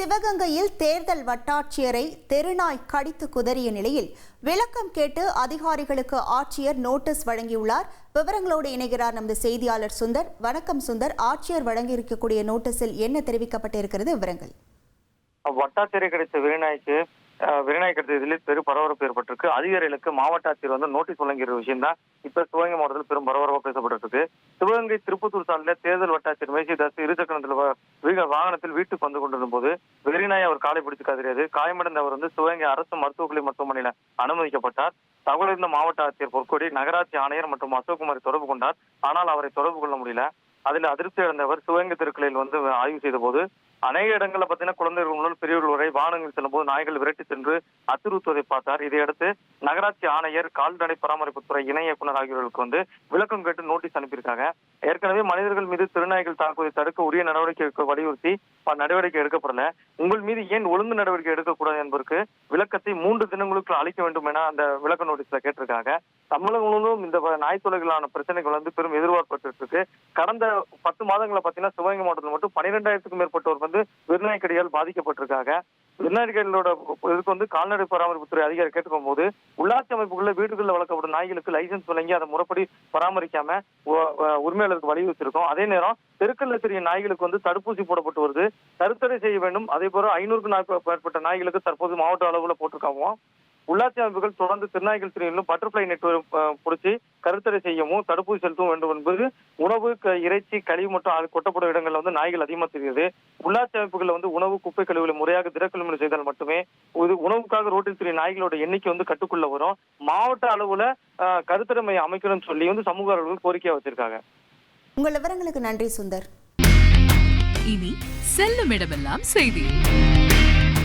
சிவகங்கையில் தேர்தல் வட்டாட்சியரை தெருநாய் கடித்து குதறிய நிலையில் விளக்கம் கேட்டு அதிகாரிகளுக்கு ஆட்சியர் நோட்டீஸ் வழங்கியுள்ளார். விவரங்களோடு இணைகிறார் நமது செய்தியாளர் சுந்தர். வணக்கம் சுந்தர். ஆட்சியர் வழங்கியிருக்கக்கூடிய நோட்டீஸில் என்ன தெரிவிக்கப்பட்டிருக்கிறது? விவரங்கள். வட்டாட்சியரை கிடைத்த விருநாய்க்கு விநாயகர் தேதியில் பெரும் பரபரப்பு ஏற்பட்டிருக்கு. அதிகாரிகளுக்கு மாவட்ட ஆட்சியர் வந்து நோட்டீஸ் வழங்கிற விஷயம் தான் இப்ப சிவகங்கை மாவட்டத்தில் பெரும் பரபரப்பாக பேசப்பட்டிருக்கு. சிவகங்கை திருப்பத்தூர் சாலையில் தேர்தல் வட்டாட்சியர் மேசிதாஸ் இருசக்கரத்தில் வாகனத்தில் வீட்டுக்கு வந்து கொண்டிருந்த போது வெறிநாய் அவர் காலை பிடித்து கதறியது. காயமடைந்த அவர் வந்து சிவகங்கை அரசு மருத்துவக் மருத்துவமனையில் அனுமதிக்கப்பட்டார். தகவல் இருந்த மாவட்ட ஆட்சியர் பொற்கொடி நகராட்சி ஆணையர் மற்றும் அசோக்குமாரை தொடர்பு கொண்டார். ஆனால் அவரை தொடர்பு கொள்ள முடியல. அதில் அதிருப்தி அடைந்தவர் சிவகங்கை திருக்கலையில் வந்து ஆய்வு செய்த போது அநேக இடங்களில் பார்த்தீங்கன்னா குழந்தைகள் முதல் பெரியவர்கள் வரை வாகனங்கள் செல்லும் போது நாய்கள் விரட்டி சென்று அச்சுறுத்துவதை பார்த்தார். இதையடுத்து நகராட்சி ஆணையர் கால்நடை பராமரிப்புத்துறை இணை இயக்குநர் ஆகியோர்களுக்கு வந்து விளக்கம் கேட்டு நோட்டீஸ் அனுப்பியிருக்காங்க. ஏற்கனவே மனிதர்கள் மீது திருநாய்கள் தாக்குவதை தடுக்க உரிய நடவடிக்கை எடுக்க வலியுறுத்தி ப- நடவடிக்கை எடுக்கப்படல. உங்கள் மீது ஏன் ஒழுங்கு நடவடிக்கை எடுக்கக்கூடாது என்பதற்கு விளக்கத்தை மூன்று தினங்களுக்குள் அளிக்க வேண்டும் என அந்த விளக்க நோட்டீஸ்ல கேட்டிருக்காங்க. தமிழகம் முழுவதும் இந்த நாய் தொலைகளான பிரச்சனைகள் வந்து பெரும் எதிர்பார்ப்பு இருக்கு கடந்த பத்து மாதங்களை பார்த்தீங்கன்னா சிவகங்கை மாவட்டத்தில் மட்டும் பன்னிரெண்டாயிரத்துக்கும் மேற்பட்டோர் வந்து விருநாய்க்கடியால் பாதிக்கப்பட்டிருக்காங்க. விருநாய்க்கடிகளோட இதுக்கு வந்து கால்நடை பராமரிப்புத்துறை அதிகாரி கேட்டுக்கும் போது உள்ளாட்சி அமைப்புகளில் வீடுகளில் வளர்க்கப்படும் நாய்களுக்கு லைசென்ஸ் வழங்கி அதை முறைப்படி பராமரிக்காம உரிமையாளருக்கு வலியுறுத்திருக்கோம் அதே நேரம் தெருக்கல்ல தெரிய நாய்களுக்கு வந்து தடுப்பூசி போடப்பட்டு வருது. கருத்தடை செய்ய வேண்டும். அதே போல ஐநூறுக்கும் மேற்பட்ட நாய்களுக்கு தற்போது மாவட்ட அளவுல போட்டிருக்காங்க. உள்ளாட்சி அமைப்புகள் தொடர்ந்து திருநாய்கள் திரையிலும் பட்டர்ஃபிளை நெட்வொர்க் கொடிச்சு கருத்தடை செய்யவும் தடுப்பூசி செலுத்தவும் வேண்டும் என்பது உணவு க- இறைச்சி கழிவு மற்றும் அது கொட்டப்படும் இடங்கள்ல வந்து நாய்கள் அதிகமா தெரியுது உள்ளாட்சி அமைப்புகளில் வந்து உணவு குப்பை கழிவுகளை முறையாக திடக்கழிவு செய்தால் மட்டுமே இது உணவுக்காக ரோட்டில் திரிய நாய்களோட எண்ணிக்கை வந்து கட்டுக்குள்ள வரும். மாவட்ட அளவுல கருத்தடை மையம் அமைக்கணும்னு சொல்லி வந்து சமூக ஆர்வலர்கள் கோரிக்கையா வச்சிருக்காங்க. உங்கள் விவரங்களுக்கு நன்றி சுந்தர். இனி செல்லும் இடமெல்லாம் செய்தி.